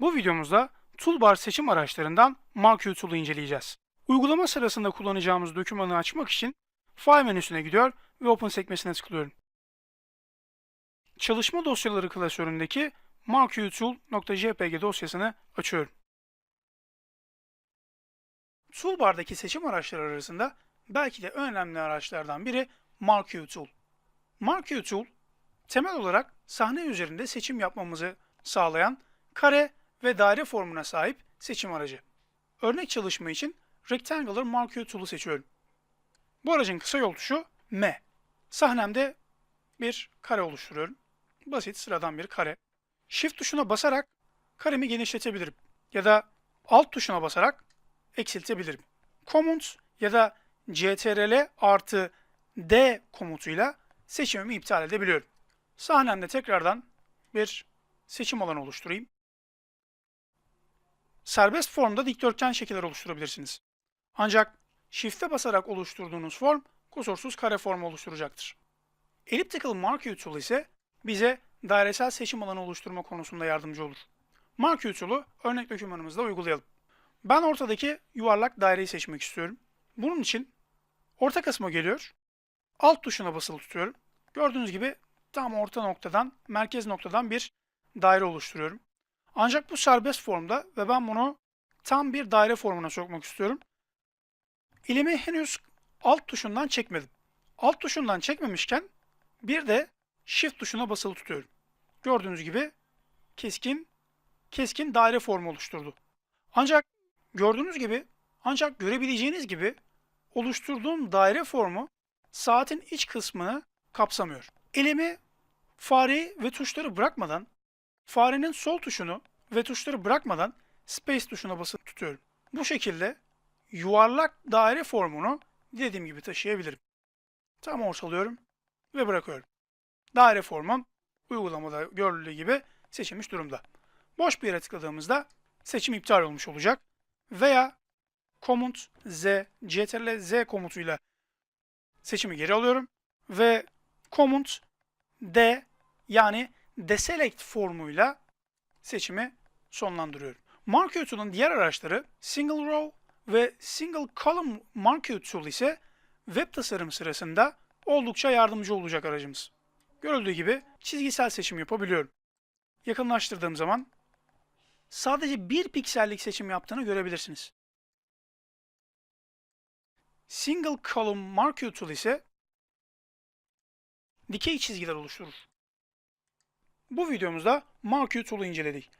Bu videomuzda Toolbar seçim araçlarından Tool'u inceleyeceğiz. Uygulama sırasında kullanacağımız dokümanı açmak için File menüsüne gidiyor ve Open sekmesine tıklıyorum. Çalışma dosyaları klasöründeki marqueetool.jpg dosyasını açıyorum. Toolbar'daki seçim araçları arasında belki de önemli araçlardan biri. Marquee Tool, temel olarak sahne üzerinde seçim yapmamızı sağlayan kare ve daire formuna sahip seçim aracı. Örnek çalışma için Rectangular Marquee Tool'u seçiyorum. Bu aracın kısa yol tuşu M. Sahnemde bir kare oluşturuyorum. Basit sıradan bir kare. Shift tuşuna basarak karemi genişletebilirim. Ya da Alt tuşuna basarak eksiltebilirim. Command ya da CTRL artı D komutuyla seçimimi iptal edebiliyorum. Sahnemde tekrardan bir seçim alanı oluşturayım. Serbest formda dikdörtgen şekiller oluşturabilirsiniz. Ancak Shift'e basarak oluşturduğunuz form kusursuz kare formu oluşturacaktır. Elliptical Marquee Tool ise bize dairesel seçim alanı oluşturma konusunda yardımcı olur. Marquee Tool'u örnek dokümanımızda uygulayalım. Ben ortadaki yuvarlak daireyi seçmek istiyorum. Bunun için orta kısma geliyor. Alt tuşuna basılı tutuyorum. Gördüğünüz gibi tam orta noktadan, merkez noktadan bir daire oluşturuyorum. Ancak bu serbest formda ve ben bunu tam bir daire formuna sokmak istiyorum. Elimi henüz alt tuşundan çekmedim. Alt tuşundan çekmemişken bir de shift tuşuna basılı tutuyorum. Gördüğünüz gibi keskin keskin daire formu oluşturdu. Ancak gördüğünüz gibi ancak görebileceğiniz gibi oluşturduğum daire formu saatin iç kısmını kapsamıyor. Elimi fareyi ve tuşları bırakmadan farenin sol tuşunu ve tuşları bırakmadan space tuşuna basıp tutuyorum. Bu şekilde yuvarlak daire formunu dediğim gibi taşıyabilirim. Tam ortalıyorum ve bırakıyorum. Daire formum uygulamada görüldüğü gibi seçilmiş durumda. Boş bir yere tıkladığımızda seçim iptal olmuş olacak. Veya Command Z, CTRL Z komutuyla seçimi geri alıyorum. Ve Command D yani Deselect formuyla seçimi sonlandırıyorum. Marquee Tool'un diğer araçları Single Row ve Single Column Marquee Tool ise web tasarım sırasında oldukça yardımcı olacak aracımız. Görüldüğü gibi çizgisel seçim yapabiliyorum. Yakınlaştırdığım zaman sadece bir piksellik seçim yaptığını görebilirsiniz. Single Column Marquee Tool ise dikey çizgiler oluşturur. Bu videomuzda Marquee Tool'u inceledik.